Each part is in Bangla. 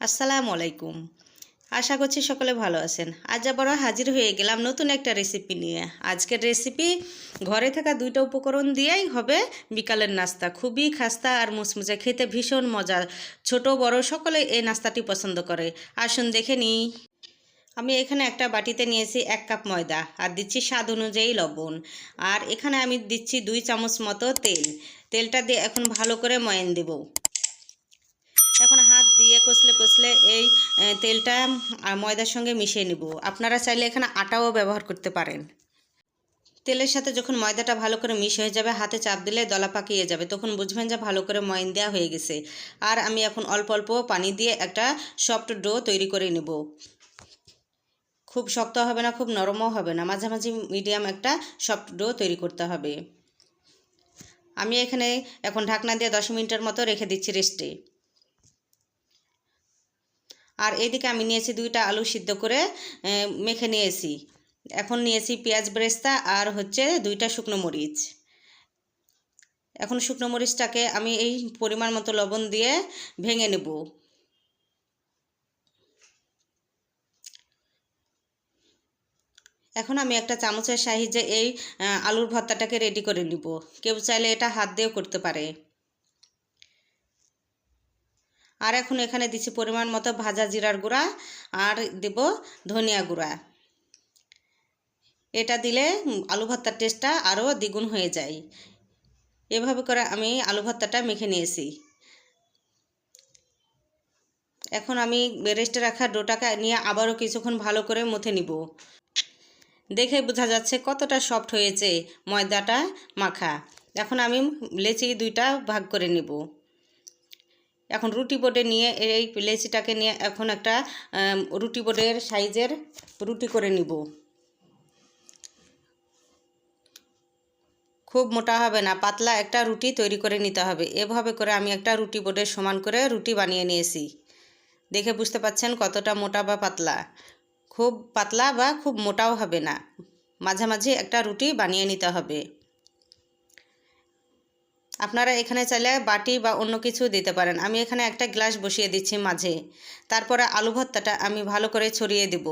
আসসালামু আলাইকুম। আশা করছি সকলে ভালো আছেন। আজ আবারও হাজির হয়ে গেলাম নতুন একটা রেসিপি নিয়ে। আজকের রেসিপি ঘরে থাকা দুইটা উপকরণ দিয়েই হবে বিকালের নাস্তা। খুবই খাস্তা আর মুচমুচে খেতে ভীষণ মজা। ছোট, বড় সকলে এই নাস্তাটি পছন্দ করে। আসুন দেখে নিই। আমি এখানে একটা বাটিতে নিয়েছি এক কাপ ময়দা আর দিচ্ছি স্বাদ অনুযায়ী লবণ। আর এখানে আমি দিচ্ছি দুই চামচ মতো তেল। তেলটা দিয়ে এখন ভালো করে ময়ান দেবো। কষলে এই তেলটা ময়দার সঙ্গে মিশিয়ে নেব। আপনারা চাইলে এখানে আটাও ব্যবহার করতে পারেন। তেলের সাথে যখন ময়দাটা ভালো করে মিশ হয়ে যাবে, হাতে চাপ দিলে দলা পাকিয়ে যাবে, তখন বুঝবেন যে ভালো করে ময়ন দেওয়া হয়ে গেছে। আর আমি এখন অল্প অল্প পানি দিয়ে একটা সফট ডো তৈরি করে নেব। খুব শক্ত হবে না, খুব নরমও হবে না, মাঝামাঝি মিডিয়াম একটা সফট ডো তৈরি করতে হবে। আমি এখানে এখন ঢাকনা দিয়ে দশ মিনিটের মতো রেখে দিচ্ছি রেস্টে। আর এদিকে আমি নিয়েছি দুইটা আলু সিদ্ধ করে মেখে নিয়েছি। এখন নিয়েছি পেঁয়াজ ব্রেস্তা আর হচ্ছে দুইটা শুকনো মরিচ। এখন শুকনো মরিচটাকে আমি এই পরিমাণ মতো লবণ দিয়ে ভেঙে নেব। এখন আমি একটা চামচের সাহায্যে এই আলুর ভর্তাটাকে রেডি করে নিব। কেউ চাইলে এটা হাত দিয়েও করতে পারে। আর এখন এখানে দিচ্ছি পরিমাণ মতো ভাজা জিরার গুঁড়া আর দেব ধনিয়া গুঁড়া। এটা দিলে আলু ভর্তার টেস্টটা আরও দ্বিগুণ হয়ে যায়। এভাবে করে আমি আলু ভর্তাটা মেখে নিয়েছি। এখন আমি রেস্টে রাখা ডোটাকে নিয়ে আবারও কিছুক্ষণ ভালো করে মুথে নিব। দেখে বোঝা যাচ্ছে কতটা সফট হয়েছে ময়দাটা মাখা। এখন আমি লেচি দুইটা ভাগ করে নেব। এখন রুটি বোর্ডে নিয়ে এই লেচিটাকে নিয়ে এখন একটা রুটি বোর্ডের সাইজের রুটি করে নিব। খুব মোটা হবে না, পাতলা একটা রুটি তৈরি করে নিতে হবে। এভাবে করে আমি একটা রুটি বোর্ডের সমান করে রুটি বানিয়ে নিয়েছি। দেখে বুঝতে পাচ্ছেন কতটা মোটা বা পাতলা। খুব পাতলা বা খুব মোটাও হবে না। মাঝামাঝি একটা রুটি বানিয়ে নিতে হবে। আপনারা এখানে চাইলে বাটি বা অন্য কিছু দিতে পারেন। আমি এখানে একটা গ্লাস বসিয়ে দিচ্ছি মাঝে। তারপরে আলু ভর্তাটা আমি ভালো করে ছড়িয়ে দেব।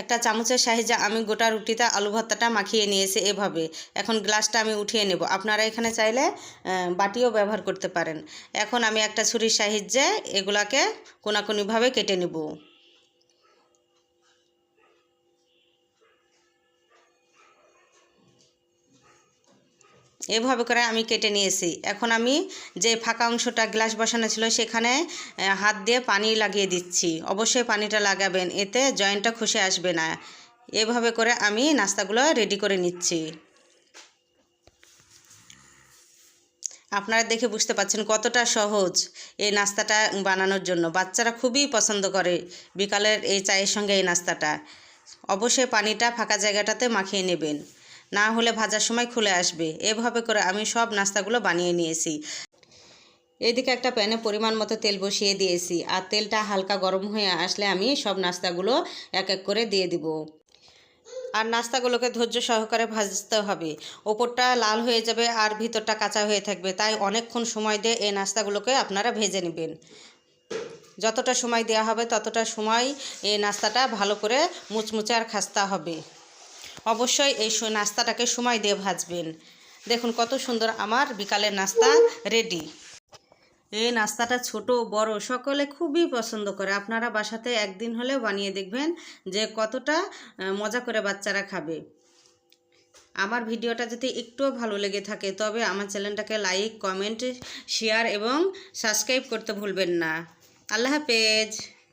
একটা চামচের সাহায্যে আমি গোটা রুটিতে আলু ভর্তাটা মাখিয়ে নিয়েছি এভাবে। এখন গ্লাসটা আমি উঠিয়ে নেব। আপনারা এখানে চাইলে বাটিও ব্যবহার করতে পারেন। এখন আমি একটা ছুরির সাহায্যে এগুলাকে কোনাকুনিভাবে কেটে নেব। এভাবে করে আমি কেটে নিয়েছি। এখন আমি যে ফাঁকা অংশটা গ্লাস বসানো ছিল সেখানে হাত দিয়ে পানি লাগিয়ে দিচ্ছি। অবশ্যই পানিটা লাগাবেন, এতে জয়েন্টটা খসে আসবে না। এভাবে করে আমি নাস্তাগুলো রেডি করে নিচ্ছি। আপনারা দেখে বুঝতে পাচ্ছেন কতটা সহজ এই নাস্তাটা বানানোর জন্য। বাচ্চারা খুবই পছন্দ করে বিকালের এই চায়ের সঙ্গে এই নাস্তাটা। অবশ্যই পানিটা ফাঁকা জায়গাটাতে মাখিয়ে নেবেন। না হলে ভাজার সময় খুলে আসবে। এভাবে করে আমি সব নাস্তাগুলো বানিয়ে নিয়েছি। এদিকে একটা প্যানে পরিমাণ মতো তেল বসিয়ে দিয়েছি আর তেলটা হালকা গরম হয়ে আসলে আমি সব নাস্তাগুলো এক এক করে দিয়ে দিব। আর নাস্তাগুলোকে ধৈর্য সহকারে ভাজতে হবে। ওপরটা লাল হয়ে যাবে আর ভিতরটা কাঁচা হয়ে থাকবে, তাই অনেকক্ষণ সময় দিয়ে এই নাস্তাগুলোকে আপনারা ভেজে নেবেন। যতটা সময় দেওয়া হবে ততটা সময় এই নাস্তাটা ভালো করে মুচমুচে আর খাস্তা হবে। অবশ্যই এই নাস্তাটাকে সময় দিয়ে ভাজবেন। দেখুন কত সুন্দর আমার বিকালের নাস্তা রেডি। এই নাস্তাটা ছোট বড়, সকলে খুবই পছন্দ করে। আপনারা বাসাতে একদিন হলেও বানিয়ে দেখবেন যে কতটা মজা করে বাচ্চারা খাবে। আমার ভিডিওটা যদি একটুও ভালো লেগে থাকে, তবে আমার চ্যানেলটাকে লাইক, কমেন্ট, শেয়ার এবং সাবস্ক্রাইব করতে ভুলবেন না। আল্লাহ হাফেজ।